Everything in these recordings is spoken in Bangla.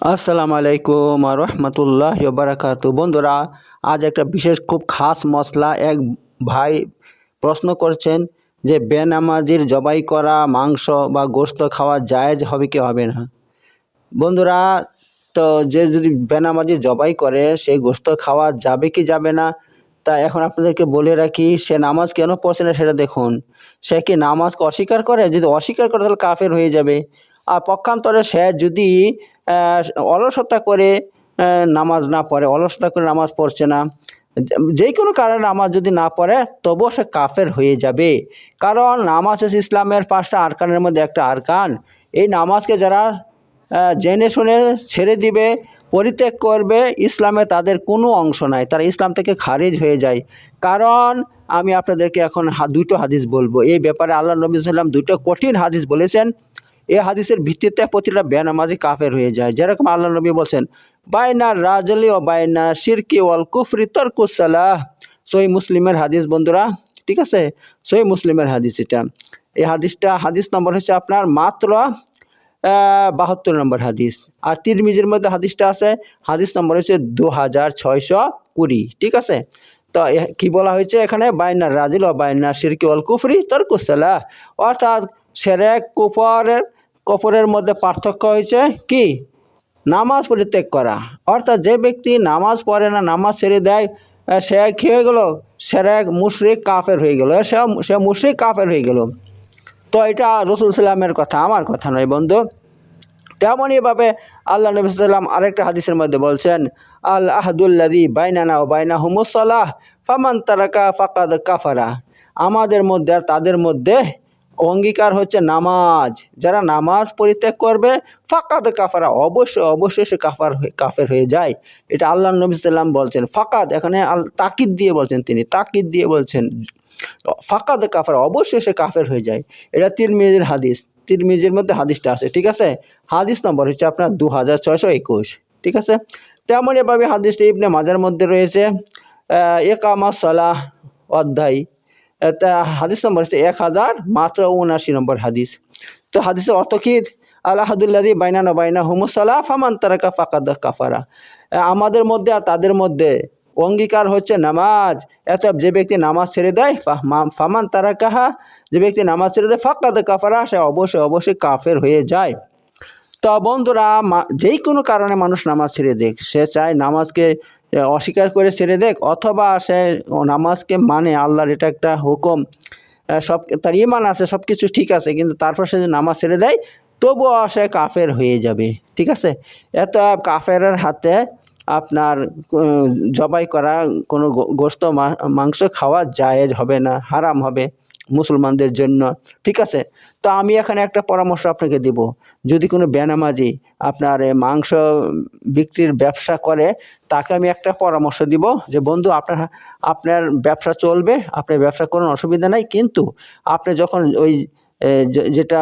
আসসালামু আলাইকুম রহমতুল্লাহ বারাকাত বন্ধুরা, আজ একটা বিশেষ খুব খাস মশলা এক ভাই প্রশ্ন করছেন যে, বেনামাজির জবাই করা মাংস বা গোস্ত খাওয়া জায়েজ হবে কি হবে না? বন্ধুরা, তো যে যদি বেনামাজি জবাই করে সেই গোস্ত খাওয়া যাবে কি যাবে না? তা এখন আপনাদেরকে বলে রাখি, সে নামাজ কেন পড়ছে না সেটা দেখুন। সে কি নামাজকে অস্বীকার করে? যদি অস্বীকার করে, তাহলে কাফের হয়ে যাবে। আর পক্ষান্তরে সে যদি অলসতা করে নামাজ না পড়ে, অলসতা করে নামাজ পড়ছে না। যে কোনো কারণে নামাজ যদি না পড়ে, তবুও সে কাফের হয়ে যাবে। কারণ নামাজ হচ্ছে ইসলামের পাঁচটা আরকানের মধ্যে একটা আরকান। এই নামাজকে যারা জেনে শুনে ছেড়ে দিবে, পরিত্যাগ করবে, ইসলামে তাদের কোনো অংশ নাই। তারা ইসলাম থেকে খারিজ হয়ে যায়। কারণ আমি আপনাদেরকে এখন দুটো হাদিস বলব। এই ব্যাপারে আল্লাহ নবী সাল্লাম দুটো কঠিন হাদিস বলেছেন। এই হাদিসের ভিত্তিতে প্রতিটা বেনামাজি কাফের হয়ে যায়। যেরকম আল্লাহ নবী বলছেন, বাইনা রাজলি ও বাইনা শিরকি ওয়াল কুফরি তরকুসালাহ সই মুসলিমের হাদিস বন্ধুরা, ঠিক আছে? সই মুসলিমের হাদিস এটা। এই হাদিসটা, হাদিস নম্বর হচ্ছে আপনার মাত্র বাহাত্তর নম্বর হাদিস। আর তিরমিজির মধ্যে হাদিসটা আছে, হাদিস নম্বর হচ্ছে দু হাজার ছয়শো কুড়ি, ঠিক আছে? তো কি বলা হয়েছে এখানে? বাইনার রাজিল ও বাইনার শিরকি অল কুফরি তরকুসালাহ অর্থাৎ সেরেক কুফরের কপরের মধ্যে পার্থক্য হয়েছে কি? নামাজ পরিত্যাগ করা। অর্থাৎ যে ব্যক্তি নামাজ পড়ে না, নামাজ ছেড়ে দেয় সে কী হয়ে গেলো? গেল সেরেক মুশরিক কাফের হয়ে গেল। সে সে মুশরিক কাফের হয়ে গেল। তো এটা রসুল সাল্লামের কথা, আমার কথা নয় বন্ধু। তেমনইভাবে আল্লাহ নবী সাল্লাম আরেকটা হাদিসের মধ্যে বলছেন, আল আহাদুল্লাদি বাইনানা ও বাইনা হুমুসাল্লাহ ফামান তারাকা ফাকাদ কাফারা। আমাদের মধ্যে আর তাদের মধ্যে অঙ্গীকার হচ্ছে নামাজ। যারা নামাজ পরিত্যাগ করবে, ফাকাদ কাফারা, অবশ্যই অবশ্যই সে কাফার কাফের হয়ে যায়। এটা আল্লাহ নবী সাল্লাম বলছেন। ফাকাদ, এখানে আল, তাকিদ দিয়ে বলছেন তিনি। তাকিদ দিয়ে বলছেন, ফাকাদ কাফার, অবশ্যই সে কাফের হয়ে যায়। এটা তিরমিজের হাদিস। তিরমিজের মধ্যে হাদিসটা আছে, ঠিক আছে? হাদিস নম্বর হচ্ছে আপনার দু হাজার ছয়শো একুশ, ঠিক আছে? তেমন এভাবে হাদিসটা ইবনে মাজার মধ্যে রয়েছে। একামা সালাহ অধ্যায় হাদিস নম্বর হচ্ছে এক হাজার মাত্র উনআশি নম্বর হাদিস। তো হাদিসের অর্থ কি? আল্লাহাদুল্লাদি বাইনা বাইনা হুমুসাল্লাহ ফামান তারাকা ফাকাদ কাফারা। আমাদের মধ্যে আর তাদের মধ্যে অঙ্গীকার হচ্ছে নামাজ। এত যে ব্যক্তি নামাজ ছেড়ে দেয় ফামান তারা কাহা যে ব্যক্তি নামাজ ছেড়ে দেয়, ফাঁকাদ কাফারা, সে অবশ্যই অবশ্যই কাফের হয়ে যায়। তো বন্ধুরা যেই কোনো কারণে মানুষ নামাজ ছেড়ে দেখ। সে চায় নামাজকে অস্বীকার করে ছেড়ে দেখ, অথবা সে নামাজকে মানে আল্লাহর এটা একটা হুকুম। সব, তার ইমান আছে সব কিছু ঠিক আছে, কিন্তু তারপর সে যদি নামাজ ছেড়ে দেয়, তবুও সে কাফের হয়ে যাবে, ঠিক আছে? এত কাফেরের হাতে আপনার জবাই করা কোনো গোস্ত মাংস খাওয়া জায়েজ হবে না, হারাম হবে। মুসলমানদের জন্য। ঠিক আছে? তো আমি এখানে একটা পরামর্শ আপনাকে দিব। যদি কোনো বেনামাজি আপনার মাংস বিক্রির ব্যবসা করে, তাকে আমি একটা পরামর্শ দিব যে, বন্ধু, আপনার আপনার ব্যবসা চলবে আপনার ব্যবসা কোনো অসুবিধা নাই। কিন্তু আপনি যখন ওই যেটা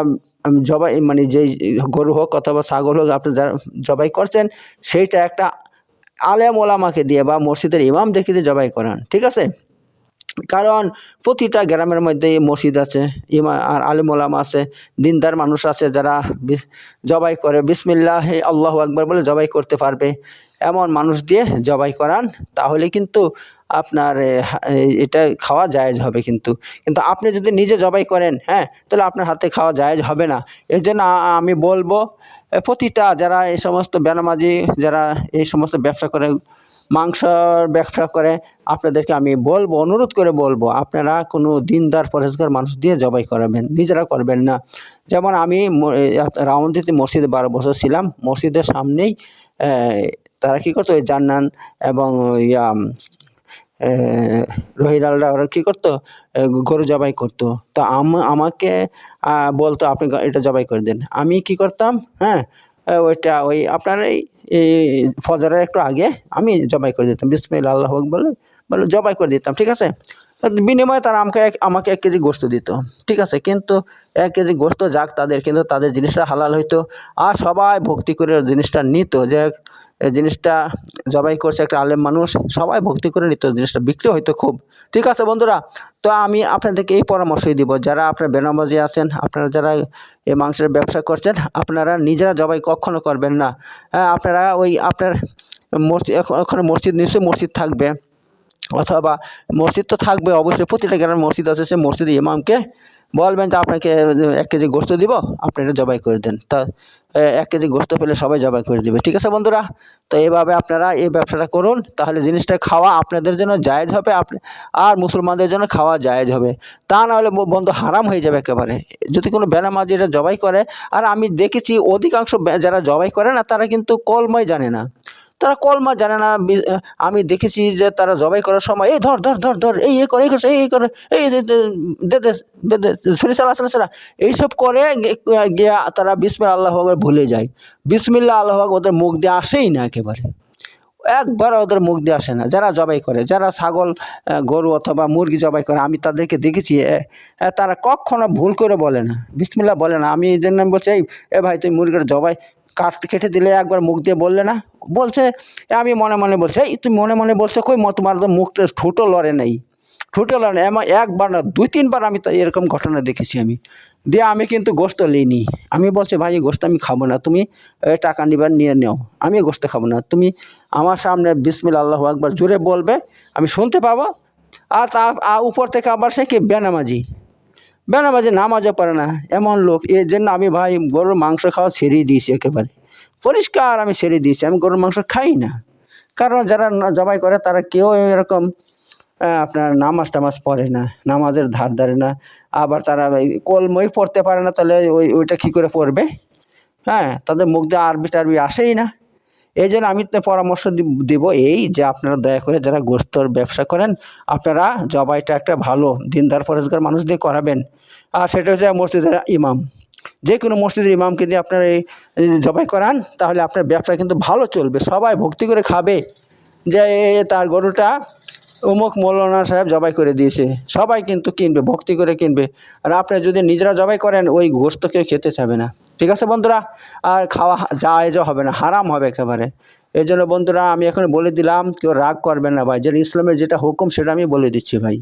জবাই মানে যেই গরু হোক অথবা ছাগল হোক, আপনি জবাই করছেন, সেইটা একটা আলেম ওলামাকে দিয়ে বা মসজিদের ইমামদেরকে দিয়ে জবাই করান। ঠিক আছে? কারণ প্রতিটা গ্রামের মধ্যে মসজিদ আছে, ইমা আর আলিম ওলামা আছে, দিনদার মানুষ আছে যারা জবাই করে, বিসমিল্লাহ আল্লাহ আকবর বলে জবাই করতে পারবে। এমন মানুষ দিয়ে জবাই করান, তাহলে কিন্তু আপনার এটা খাওয়া জায়েজ হবে কিন্তু। কিন্তু আপনি যদি নিজে জবাই করেন হ্যাঁ তাহলে আপনার হাতে খাওয়া জায়েজ হবে না। এর জন্য আমি বলব প্রতিটা যারা এই সমস্ত বেনামাজি, যারা এই সমস্ত ব্যবসা করে মাংসর ব্যবসা করে, আপনাদেরকে আমি বলব, অনুরোধ করে বলব, আপনারা কোনো দিনদার পরেশগার মানুষ দিয়ে জবাই করাবেন, নিজেরা করবেন না। যেমন আমি রাউন্দিতে মসজিদে বারো বছর ছিলাম, মসজিদের সামনেই তারা কী করতো, ওই জান্নান এবং ইয়া রহিলালরা ওরা কী করতো গরু জবাই করতো। তো আম- আমাকে বলতো, আপনি এটা জবাই করে দেন। আমি কি করতাম হ্যাঁ ওইটা, ওই আপনার এই এই ফজরের একটু আগে আমি জবাই করে দিতাম বিসমিল্লা আল্লাহ বলে বলে জবাই করে দিতাম, ঠিক আছে? বিনিময়ে তারা আমাকে এক আমাকে এক কেজি গোস্ত দিত, ঠিক আছে? কিন্তু এক কেজি গোস্ত যাক তাদের, কিন্তু তাদের জিনিসটা হালাল হইতো, আর সবাই ভক্তি করে জিনিসটা নিত, যে জিনিসটা জবাই করছে একটা আলেম মানুষ, সবাই ভক্তি করে নিত জিনিসটা, বিক্রি হইতো খুব। ঠিক আছে বন্ধুরা, তো আমি আপনাদেরকে এই পরামর্শই দিব, যারা আপনার বেনামাজি আছেন, আপনারা যারা এই মাংসের ব্যবসা করছেন, আপনারা নিজেরা জবাই কখনো করবেন না। হ্যাঁ আপনারা ওই আপনার মসজিদ ওখানে মসজিদ, নিশ্চয়ই মসজিদ থাকবে। অথবা মসজিদ তো থাকবে অবশ্যই, প্রতিটা গ্রামের মসজিদ আছে সে মসজিদে ইমামকে বলবেন যে আপনাকে এক কেজি গোস্ত দিব, আপনি এটা জবাই করে দেন। তা এক কেজি গোস্ত পেলে সবাই জবাই করে দেবে। ঠিক আছে বন্ধুরা? তো এইভাবে আপনারা এই ব্যবসাটা করুন, তাহলে জিনিসটা খাওয়া আপনাদের জন্য জায়েজ হবে আপনি আর মুসলমানদের জন্য খাওয়া জায়েজ হবে। তা না হলে ব- বন্ধু, হারাম হয়ে যাবে একেবারে। যদি কোনো বেনামাজি এটা জবাই করে, আর আমি দেখেছি অধিকাংশ যারা জবাই করে না, তারা কিন্তু কলময় জানে না। তারা কলমা জানে না আমি দেখেছি যে তারা জবাই করার সময়, এই ধর ধর ধর ধর, এই এ করে, এই এই করে, এই দে দে শুনি, সালা সালা। এইসব করে গিয়া তারা বিসমিল্লা আল্লাহ আকবার ভুলে যায়। বিসমিল্লা আল্লাহ আকবার ওদের মুখ দিয়ে আসেই না একেবারে। একবার ওদের মুখ দিয়ে আসে না। যারা জবাই করে, যারা ছাগল গরু অথবা মুরগি জবাই করে, আমি তাদেরকে দেখেছি তারা কখনো ভুল করে বলে না। বিসমিল্লা বলে না। আমি এই জন্য বলছি, এই, এ ভাই, তুই মুরগির জবাই কাট কেটে দিলে একবার মুখ দিয়ে বললে না? বলছে, আমি মনে মনে বলছি, এই, তুমি মনে মনে বলছো কই, ম- তোমার তো মুখটা ঠোঁটও লড়ে নেই। ঠোঁটও লড়ে নেই এমন একবার না, দুই, তিনবার আমি এরকম ঘটনা দেখেছি আমি। দিয়ে আমি কিন্তু গোস্ত লিনি আমি বলছি, ভাই গোস্ত আমি খাব না, তুমি টাকা নিবার নিয়ে নেও। আমি গোস্ত খাব না। তুমি আমার সামনে বিসমিল আল্লাহ একবার জোরে বলবে, আমি শুনতে পাবো। আর তা উপর থেকে আবার সে কি বেনামাজি? বেনামাজি নামাজও পারে না। এমন লোক এর জন্য আমি ভাই গরুর মাংস খাওয়া ছেড়েই দিয়েছি একেবারে। পরিষ্কার আমি ছেড়ে দিয়েছি, আমি গরুর মাংস খাই না। কারণ যারা জবাই করে, তারা কেউ এরকম আপনার নামাজ টামাজ পড়ে না, নামাজের ধার ধারে না। আবার তারা কলমই পড়তে পারে না, তাহলে ওই, ওইটা কী করে পড়বে? হ্যাঁ তাদের মুখ দিয়ে আরবি টারবি আসেই না। এই জন্য আমি তো পরামর্শ দিব- এই যে আপনারা দয়া করে যারা গোস্তর ব্যবসা করেন, আপনারা জবাইটা একটা ভালো দিনদার ফরেজগার মানুষ দিয়ে করাবেন। আর সেটা হচ্ছে মসজিদের ইমাম। যে কোনো মসজিদের ইমামকে দিয়ে আপনারা এই জবাই করান, তাহলে আপনার ব্যবসা কিন্তু ভালো চলবে। সবাই ভক্তি করে খাবে যে তার গরুটা অমুক মৌলানা সাহেব জবাই করে দিয়েছে। সবাই কিন্তু কিনবে, ভক্তি করে কিনবে। আর আপনি যদি নিজেরা জবাই করেন, ওই গোস্ত কেউ খেতে চাবে না। ঠিক আছে বন্ধুরা? আর খাওয়া যা জায়েজও হবে না, হারাম হবে একেবারে। এই জন্য বন্ধুরা, আমি এখন বলে দিলাম, কেউ রাগ করবেন না ভাই। যেটা ইসলামের যেটা হুকুম, সেটা আমি বলে দিচ্ছি ভাই।